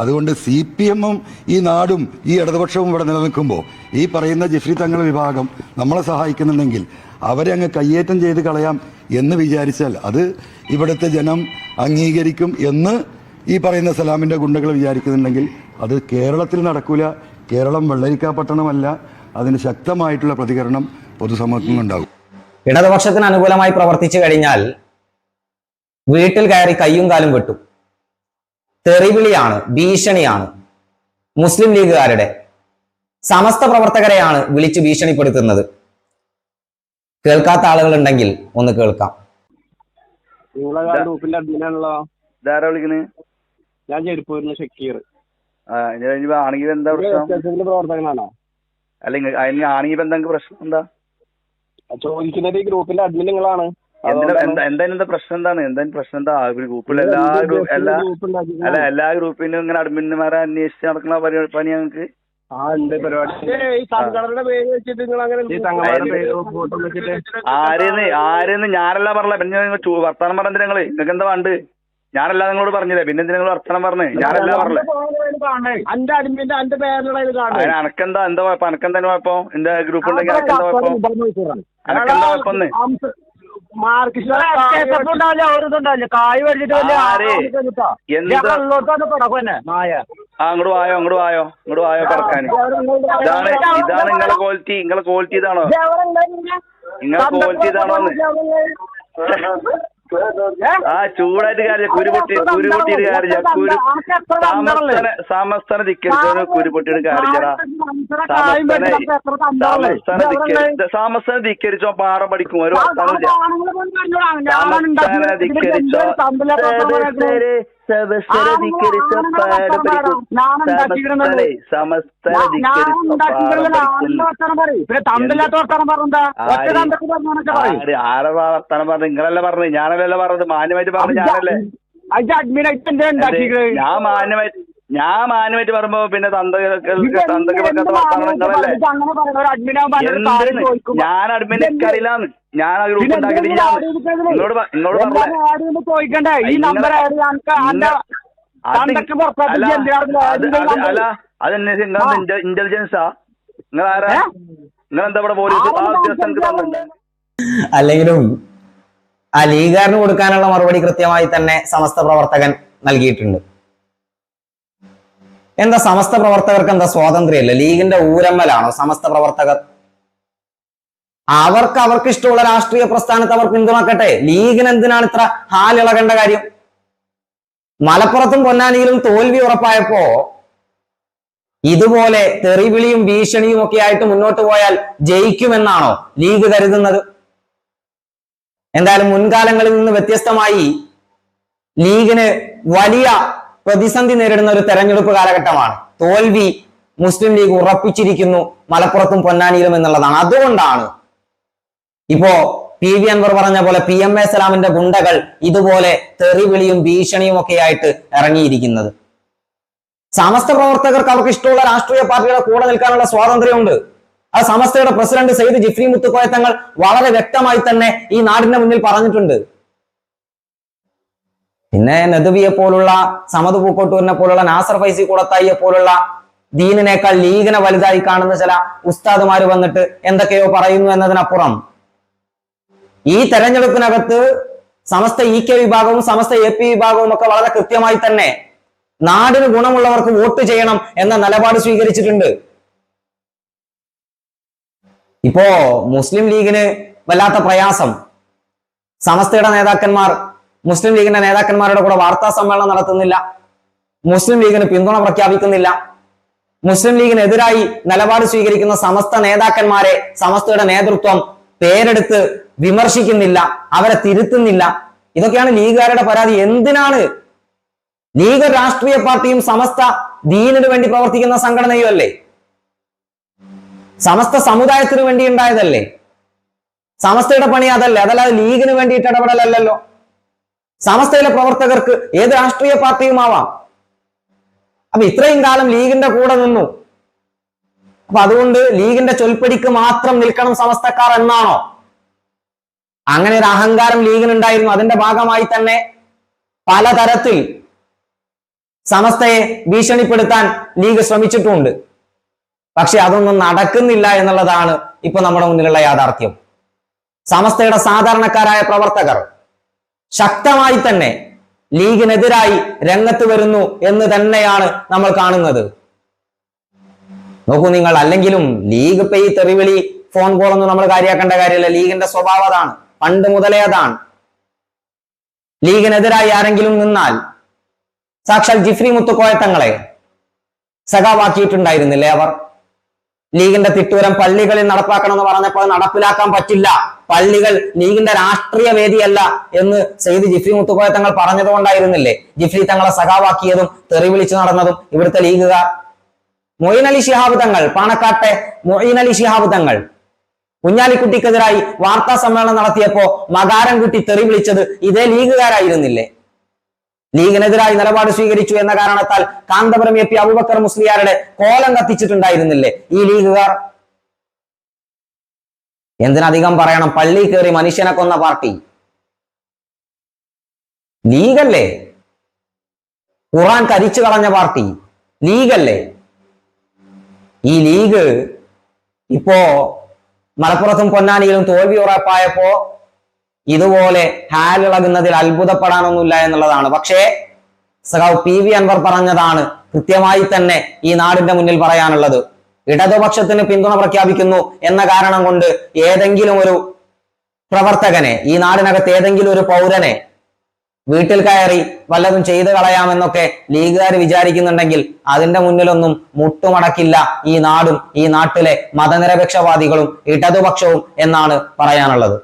അതുകൊണ്ട് C P എമ്മും ഈ നാടും ഈ ഇടതുപക്ഷവും ഇവിടെ നിലനിൽക്കുമ്പോൾ ഈ പറയുന്ന ജിഫ്രി തങ്ങൾ വിഭാഗം നമ്മളെ സഹായിക്കുന്നുണ്ടെങ്കിൽ അവരെ അങ്ങ് കയ്യേറ്റം ചെയ്ത് കളയാം എന്ന് വിചാരിച്ചാൽ അത് ഇവിടുത്തെ ജനം അംഗീകരിക്കും എന്ന് ഈ പറയുന്ന സലാമിന്റെ ഗുണ്ടകൾ വിചാരിക്കുന്നുണ്ടെങ്കിൽ അത് കേരളത്തിൽ നടക്കില്ല കേരളം വെള്ളരിക്കാ പട്ടണമല്ല അതിന് ശക്തമായിട്ടുള്ള പ്രതികരണം പൊതുസമൂഹത്തിൽ നിന്നുണ്ടാകും. ഇടതുപക്ഷത്തിന് അനുകൂലമായി പ്രവർത്തിച്ചു കഴിഞ്ഞാൽ വീട്ടിൽ കയറി കയ്യും കാലും വെട്ടും. തെറിവിളിയാണ് ഭീഷണിയാണ്. മുസ്ലിം ലീഗുകാരുടെ സമസ്ത പ്രവർത്തകരെയാണ് വിളിച്ചു ഭീഷണിപ്പെടുത്തുന്നത്. കേൾക്കാത്ത ആളുകൾ ഉണ്ടെങ്കിൽ ഒന്ന് കേൾക്കാം. ഞാൻ ചെരുപ്പൂരിന് ഷക്കീർ. ആണെങ്കിൽ എന്താ പ്രശ്നം? പ്രവർത്തകനാണോ? അല്ലെങ്കിൽ ആണെങ്കിൽ എന്താ പ്രശ്നം? എന്താ? ചോദിക്കുന്നത് ഈ ഗ്രൂപ്പിന്റെ അഡ്മിൻ നിങ്ങളാണ്. എന്തായാലും എന്താ പ്രശ്നം എന്താണ്? എന്തായാലും പ്രശ്നം എന്താ? ഗ്രൂപ്പിൽ എല്ലാ എല്ലാ അല്ല എല്ലാ ഗ്രൂപ്പിനും ഇങ്ങനെ അഡ്മിന്മാരെ അന്വേഷിച്ച് നടക്കുന്ന പരിപാടി പണി ഞങ്ങൾക്ക് ആ ഉണ്ട് പരിപാടി. ഈ സംഘടനയുടെ പേര് വെച്ചിട്ട് നിങ്ങൾ അങ്ങനെ ഈ സംഘടനയുടെ പേര് ഫോട്ടോ വെച്ചിട്ട് ആരെന്ന് ആരെന്ന് ഞാനല്ല പറഞ്ഞ പിന്നെ നിങ്ങൾ വർത്തമാനം വർത്താനം പറഞ്ഞത് നിങ്ങൾ. നിങ്ങൾക്ക് എന്താ വേണ്ട ഞാനല്ല നിങ്ങളോട് പറഞ്ഞില്ലേ? പിന്നെ എന്തിനാ നിങ്ങൾ വർത്തമാനം പറഞ്ഞേ? ഞാനല്ല പറഞ്ഞേ. അനക്കെന്താ എന്താ കുഴപ്പം? അനക്കെന്താ കുഴപ്പം? എന്താ ഗ്രൂപ്പ് ഉണ്ടെങ്കിൽ അനക്കെന്താ കുഴപ്പം? അനക്കെന്താ കുഴപ്പമെന്ന് മാർക്കിസ്റ്റുണ്ടാവില്ല ഒരു കായ് മേടിച്ചിട്ട് വലിയ ആര്? എന്താ? മായ ആ അങ്ങോട്ട് വായോ അങ്ങോട്ട് വായോ അങ്ങോട്ട് വായോ കിടക്കാൻ ഇതാണ് ഇതാണ് നിങ്ങളെ ക്വാളിറ്റി നിങ്ങളെ ക്വാളിറ്റി ഇതാണോ? നിങ്ങളെ ക്വാളിറ്റി ഇതാണോ ആ ചൂടായിട്ട് കാര്യമില്ല കുരുപൊട്ടി കുരുപൊട്ടിയിട്ട് കാര്യമില്ല കുരു സമസ്തന സമസ്തന ധിക്കരിച്ചവന് കുരുപൊട്ടിയിട്ട് കാര്യമില്ലടാ സമസ്തന സമസ്തന ധിക്കരിച്ച സമസ്തന ധിക്കരിച്ചോ പാറ പഠിക്കും ഒരു വർത്താനമില്ല സമസ്തന ധിക്കരിച്ചോ വർത്താനം പറഞ്ഞു നിങ്ങളല്ലേ പറഞ്ഞത്? ഞാനല്ലല്ലോ പറഞ്ഞത്. മാന്യമായിട്ട് പറഞ്ഞു ഞാനല്ലേ? ഞാൻ മാന്യമായിട്ട് ഞാൻ മാന്യമായിട്ട് പറയുമ്പോ പിന്നെ തന്തകൾക്ക് തന്തക്ക് ഞാൻ അഡ്മിൻ എനിക്കറിയില്ലാന്ന്. ഞാൻ ആ ഗ്രൂപ്പ് ഉണ്ടാക്കിയിട്ടില്ല അല്ല അത് അത് അല്ല അതെന്നെ നിങ്ങൾ ഇന്റലിജൻസാ നിങ്ങൾ ആരാ നിങ്ങൾ എന്താ ഇവിടെ പോലീസ് അല്ലെങ്കിലും ആ ലീഗുകാരന് കൊടുക്കാനുള്ള മറുപടി കൃത്യമായി തന്നെ സമസ്ത പ്രവർത്തകൻ നൽകിയിട്ടുണ്ട്. എന്താ സമസ്ത പ്രവർത്തകർക്ക് എന്താ സ്വാതന്ത്ര്യമല്ല? ലീഗിന്റെ ഊരമ്മലാണോ സമസ്ത പ്രവർത്തകർ? അവർക്ക് അവർക്ക് ഇഷ്ടമുള്ള രാഷ്ട്രീയ പ്രസ്ഥാനത്തെ അവർ പിന്തുണക്കട്ടെ. ലീഗിന് എന്തിനാണ് ഇത്ര ഹാലിളകേണ്ട കാര്യം? മലപ്പുറത്തും പൊന്നാനിയിലും തോൽവി ഉറപ്പായപ്പോ ഇതുപോലെ തെറിവിളിയും ഭീഷണിയും ഒക്കെ ആയിട്ട് മുന്നോട്ട് പോയാൽ ജയിക്കുമെന്നാണോ ലീഗ് കരുതുന്നത്? എന്തായാലും മുൻകാലങ്ങളിൽ നിന്ന് വ്യത്യസ്തമായി ലീഗിന് വലിയ പ്രതിസന്ധി നേരിടുന്ന ഒരു തെരഞ്ഞെടുപ്പ് കാലഘട്ടമാണ്. തോൽവി മുസ്ലിം ലീഗ് ഉറപ്പിച്ചിരിക്കുന്നു മലപ്പുറത്തും പൊന്നാനിയിലും എന്നുള്ളതാണ്. അതുകൊണ്ടാണ് ഇപ്പോ പി വി അൻവർ പറഞ്ഞ പോലെ പി എം എ സലാമിന്റെ ഗുണ്ടകൾ ഇതുപോലെ തെറിവിളിയും ഭീഷണിയും ഒക്കെ ആയിട്ട് ഇറങ്ങിയിരിക്കുന്നത്. സമസ്ത പ്രവർത്തകർക്ക് അവർക്ക് ഇഷ്ടമുള്ള രാഷ്ട്രീയ പാർട്ടികളെ കൂടെ നിൽക്കാനുള്ള സ്വാതന്ത്ര്യമുണ്ട്. ആ സമസ്തയുടെ പ്രസിഡന്റ് സെയ്ദ് ജിഫ്രി മുത്തുക്കോയ തങ്ങൾ വളരെ വ്യക്തമായി തന്നെ ഈ നാടിന്റെ മുന്നിൽ പറഞ്ഞിട്ടുണ്ട്. പിന്നെ നദവിയെ പോലുള്ള സമത് പൂക്കോട്ടൂരിനെ പോലുള്ള നാസർ ഫൈസി കൂടത്തായിയെ പോലുള്ള ദീനിനേക്കാൾ ലീഗിനെ വലുതായി കാണുന്ന ചില ഉസ്താദുമാർ വന്നിട്ട് എന്തൊക്കെയോ പറയുന്നു എന്നതിനപ്പുറം ഈ തെരഞ്ഞെടുപ്പിനകത്ത് സമസ്ത ഇ കെ വിഭാഗവും സമസ്ത എ പി വിഭാഗവും ഒക്കെ വളരെ കൃത്യമായി തന്നെ നാടിന് ഗുണമുള്ളവർക്ക് വോട്ട് ചെയ്യണം എന്ന നിലപാട് സ്വീകരിച്ചിട്ടുണ്ട്. ഇപ്പോ മുസ്ലിം ലീഗിന് വല്ലാത്ത പ്രയാസം. സമസ്തയുടെ നേതാക്കന്മാർ മുസ്ലിം ലീഗിന്റെ നേതാക്കന്മാരുടെ കൂടെ വാർത്താ സമ്മേളനം നടത്തുന്നില്ല. മുസ്ലിം ലീഗിന് പിന്തുണ പ്രഖ്യാപിക്കുന്നില്ല. മുസ്ലിം ലീഗിനെതിരായി നിലപാട് സ്വീകരിക്കുന്ന സമസ്ത നേതാക്കന്മാരെ സമസ്തയുടെ നേതൃത്വം പേരെടുത്ത് വിമർശിക്കുന്നില്ല അവരെ തിരുത്തുന്നില്ല. ഇതൊക്കെയാണ് ലീഗുകാരുടെ പരാതി. എന്തിനാണ് ലീഗ് രാഷ്ട്രീയ പാർട്ടിയും സമസ്ത ദീനിനു വേണ്ടി പ്രവർത്തിക്കുന്ന സംഘടനയും അല്ലേ? സമസ്ത സമുദായത്തിനു വേണ്ടി ഉണ്ടായതല്ലേ? സമസ്തയുടെ പണി അതല്ലേ? അതല്ലാതെ ലീഗിന് വേണ്ടിയിട്ട് ഇടപെടലല്ലോ സമസ്തയിലെ പ്രവർത്തകർക്ക് ഏത് രാഷ്ട്രീയ പാർട്ടിയുമാവാം? അപ്പൊ ഇത്രയും കാലം ലീഗിന്റെ കൂടെ നിന്നു. അപ്പൊ അതുകൊണ്ട് ലീഗിന്റെ ചൊൽപ്പടിക്ക് മാത്രം നിൽക്കണം സമസ്തക്കാർ എന്നാണോ? അങ്ങനെ ഒരു അഹങ്കാരം ലീഗിനുണ്ടായിരുന്നു. അതിന്റെ ഭാഗമായി തന്നെ പലതരത്തിൽ സമസ്തയെ ഭീഷണിപ്പെടുത്താൻ ലീഗ് ശ്രമിച്ചിട്ടുമുണ്ട് പക്ഷെ അതൊന്നും നടക്കുന്നില്ല എന്നുള്ളതാണ് ഇപ്പൊ നമ്മുടെ മുന്നിലുള്ള യാഥാർത്ഥ്യം. സമസ്തയുടെ സാധാരണക്കാരായ പ്രവർത്തകർ ശക്തമായി തന്നെ ലീഗിനെതിരായി രംഗത്ത് വരുന്നു എന്ന് തന്നെയാണ് നമ്മൾ കാണുന്നത്. നോക്കൂ നിങ്ങൾ അല്ലെങ്കിലും ലീഗ് ഇപ്പൊ ഈ തെറിവിളി ഫോൺ കോൾ ഒന്നും നമ്മൾ കാര്യമാക്കേണ്ട കാര്യമില്ല. ലീഗിന്റെ സ്വഭാവം അതാണ്. പണ്ട് മുതലേ അതാണ്. ലീഗിനെതിരായി ആരെങ്കിലും നിന്നാൽ സാക്ഷാൽ ജിഫ്രി മുത്തുക്കോയത്തങ്ങളെ സഖാവാക്കിയിട്ടുണ്ടായിരുന്നില്ലേ അവർ? ലീഗിന്റെ തിട്ടൂരം പള്ളികളിൽ നടപ്പാക്കണമെന്ന് പറഞ്ഞപ്പോൾ നടപ്പിലാക്കാൻ പറ്റില്ല. പള്ളികൾ ലീഗിന്റെ രാഷ്ട്രീയ വേദിയല്ല എന്ന് സെയ്ദ് ജിഫ്രി മുത്തുക്കോയത്തങ്ങൾ പറഞ്ഞതുകൊണ്ടായിരുന്നില്ലേ? ജിഫ്രി തങ്ങളെ സഖാവാക്കിയതും തെറി വിളിച്ചു നടന്നതും ഇവിടുത്തെ ലീഗുകാർ. മൊയ്ൻ അലി ശിഹാബ് തങ്ങൾ പാണക്കാട്ടെ മൊയ്ൻ അലി ശിഹാബ് തങ്ങൾ. കുഞ്ഞാലിക്കുട്ടിക്കെതിരായി വാർത്താ സമ്മേളനം നടത്തിയപ്പോ മകാരൻകുട്ടി തെറി വിളിച്ചത് ഇതേ ലീഗുകാരായിരുന്നില്ലേ? ലീഗിനെതിരായി നിലപാട് സ്വീകരിച്ചു എന്ന കാരണത്താൽ കാന്തപുരം എ പി അബുബക്കർ മുസ്ലിയാരുടെ കോലം കത്തിച്ചിട്ടുണ്ടായിരുന്നില്ലേ ഈ ലീഗുകാർ? എന്തിനധികം പറയണം? പള്ളി കയറി മനുഷ്യനെ കൊന്ന പാർട്ടി. ലീഗല്ലേ? ഖുറാൻ കരിച്ചു കളഞ്ഞ പാർട്ടി. ലീഗല്ലേ? ഈ ലീഗ് ഇപ്പോ മലപ്പുറത്തും പൊന്നാനിയിലും തോൽവി ഉറപ്പായപ്പോ ഇതുപോലെ ഹാലിളകുന്നതിൽ അത്ഭുതപ്പെടാനൊന്നുമില്ല എന്നുള്ളതാണ്. പക്ഷേ സഖാവ് പി വി അൻവർ പറഞ്ഞതാണ് കൃത്യമായി തന്നെ ഈ നാടിന്റെ മുന്നിൽ പറയാനുള്ളത്. ഇടതുപക്ഷത്തിന് പിന്തുണ പ്രഖ്യാപിക്കുന്നു എന്ന കാരണം കൊണ്ട് ഏതെങ്കിലും ഒരു പ്രവർത്തകനെ ഈ നാടിനകത്ത് ഏതെങ്കിലും ഒരു പൗരനെ വീട്ടിൽ കയറി വല്ലതും ചെയ്തു കളയാമെന്നൊക്കെ ലീഗുകാർ വിചാരിക്കുന്നുണ്ടെങ്കിൽ അതിന്റെ മുന്നിലൊന്നും മുട്ടുമടക്കില്ല ഈ നാടും ഈ നാട്ടിലെ മതനിരപേക്ഷവാദികളും ഇടതുപക്ഷവും എന്നാണ് പറയാനുള്ളത്.